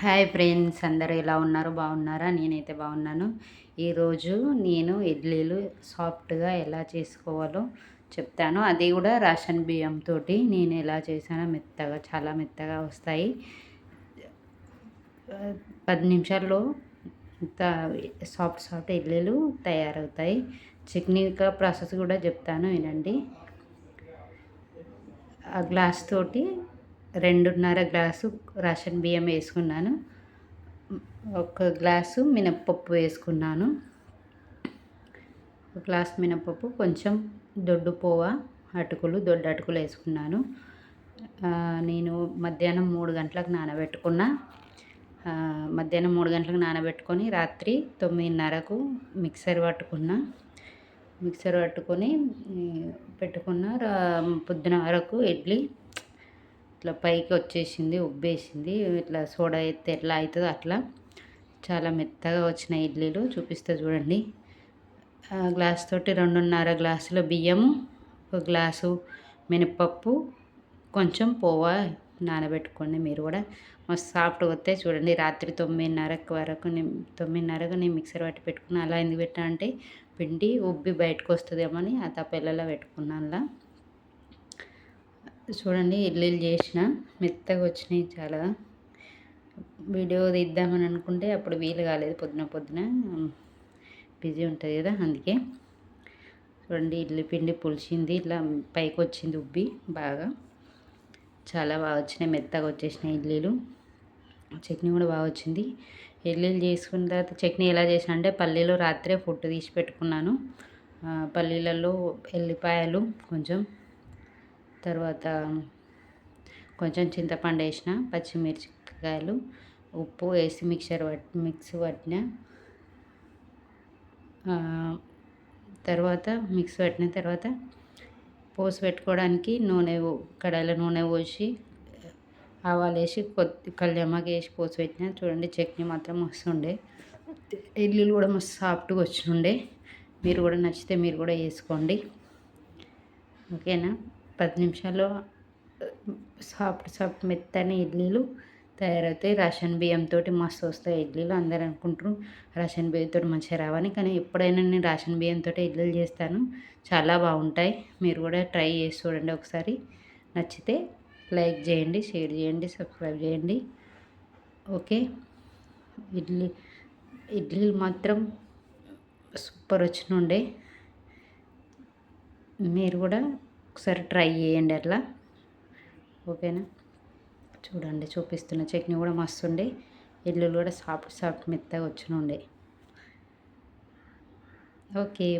Hi friends అందరూ ఎలా ఉన్నారు? బాగున్నారా? నేనైతే బాగున్నాను. ఈరోజు నేను ఇడ్లీలు సాఫ్ట్గా ఎలా చేసుకోవాలో చెప్తాను. అది కూడా రేషన్ బియ్యంతో నేను ఎలా చేశానో మెత్తగా చాలా మెత్తగా వస్తాయి. పది నిమిషాల్లో సాఫ్ట్ సాఫ్ట్ ఇడ్లీలు తయారవుతాయి. చట్నీ ప్రాసెస్ కూడా చెప్తాను వినండి. ఆ గ్లాస్ తోటి రెండున్నర గ్లాసు రేషన్ బియ్యం వేసుకున్నాను. ఒక గ్లాసు మినప్పప్పు వేసుకున్నాను. ఒక గ్లాస్ మినప్పప్పు కొంచెం దొడ్డు పోవ అటుకులు దొడ్డు అటుకులు వేసుకున్నాను. నేను మధ్యాహ్నం మూడు గంటలకు నానబెట్టుకున్న. మధ్యాహ్నం మూడు గంటలకు నానబెట్టుకొని రాత్రి తొమ్మిదిన్నరకు మిక్సర్ పట్టుకున్న. మిక్సర్ పట్టుకొని పెట్టుకున్న పొద్దున వరకు ఇడ్లీ ఇట్లా పైకి వచ్చేసింది ఉబ్బేసింది. ఇట్లా సోడా ఎత్తే ఎట్లా అవుతుందో అట్లా. చాలా మెత్తగా వచ్చిన ఇడ్లీలు చూపిస్తే చూడండి. గ్లాస్ తోటి రెండున్నర గ్లాసుల బియ్యము ఒక గ్లాసు మినపప్పు కొంచెం పోవా నానబెట్టుకోండి మీరు కూడా. మస్తు సాఫ్ట్గా వస్తే చూడండి. రాత్రి తొమ్మిదిన్నరకు వరకు నేను తొమ్మిదిన్నరకు నేను మిక్సర్ పట్టి పెట్టుకున్నాను అలా ఎందుకు పెట్టా అంటే పిండి ఉబ్బి బయటకు వస్తుందేమో అని ఆ తప్పెలలో పెట్టుకున్నాను అలా చూడండి ఇడ్లీలు చేసిన మెత్తగా వచ్చినాయి చాలా. వీడియో తీద్దామని అనుకుంటే అప్పుడు వీలు కాలేదు పొద్దున పొద్దున. బిజీ ఉంటుంది కదా అందుకే. చూడండి ఇల్లు పిండి పులిచింది ఇట్లా పైకి వచ్చింది ఉబ్బి బాగా. చాలా బాగా వచ్చినాయి మెత్తగా వచ్చేసినాయి ఇల్లీలు చట్నీ కూడా బాగా వచ్చింది. ఇల్లీలు చేసుకున్న తర్వాత చట్నీ ఎలా చేసిన అంటే పల్లీలు రాత్రే ఫుడ్ తీసి పెట్టుకున్నాను. పల్లీలలో ఎల్లిపాయలు కొంచెం తర్వాత కొంచెం చింతపండు వేసిన పచ్చిమిరపకాయలు ఉప్పు వేసి మిక్సర్ పట్టి మిక్స్ పట్టిన తర్వాత మిక్స్ పట్టిన తర్వాత పోసి పెట్టుకోవడానికి నూనె కడాయిలో నూనె పోసి ఆవాలు వేసి కొద్ది కళ్యామాకి వేసి పోసి పెట్టిన. చూడండి చట్నీ మాత్రం వస్తుండే ఇల్లులు కూడా మస్తు సాఫ్ట్గా వచ్చిండే. మీరు కూడా నచ్చితే మీరు కూడా వేసుకోండి. ఓకేనా? పది నిమిషాల్లో సాఫ్ట్ సాఫ్ట్ మెత్తని ఇడ్లీలు తయారవుతాయి. రేషన్ బియ్యంతో మస్తు వస్తాయి ఇడ్లీలు. అందరు అనుకుంటారు రేషన్ బియ్యంతో మంచిగా రావని కానీ ఎప్పుడైనా నేను రేషన్ బియ్యంతో ఇడ్లీలు చేస్తాను. చాలా బాగుంటాయి. మీరు కూడా ట్రై చేసి చూడండి ఒకసారి. నచ్చితే లైక్ చేయండి షేర్ చేయండి సబ్స్క్రైబ్ చేయండి. ఓకే? ఇడ్లీ ఇడ్లీలు మాత్రం సూపర్ వచ్చినుండే. మీరు కూడా ఒకసారి ట్రై చేయండి అట్లా. ఓకేనా? చూడండి చూపిస్తున్న చట్నీ కూడా మస్తు ఉండే. ఇల్లు కూడా సాఫ్ట్ సాఫ్ట్ మెత్తగా వచ్చిన ఉండే. ఓకే.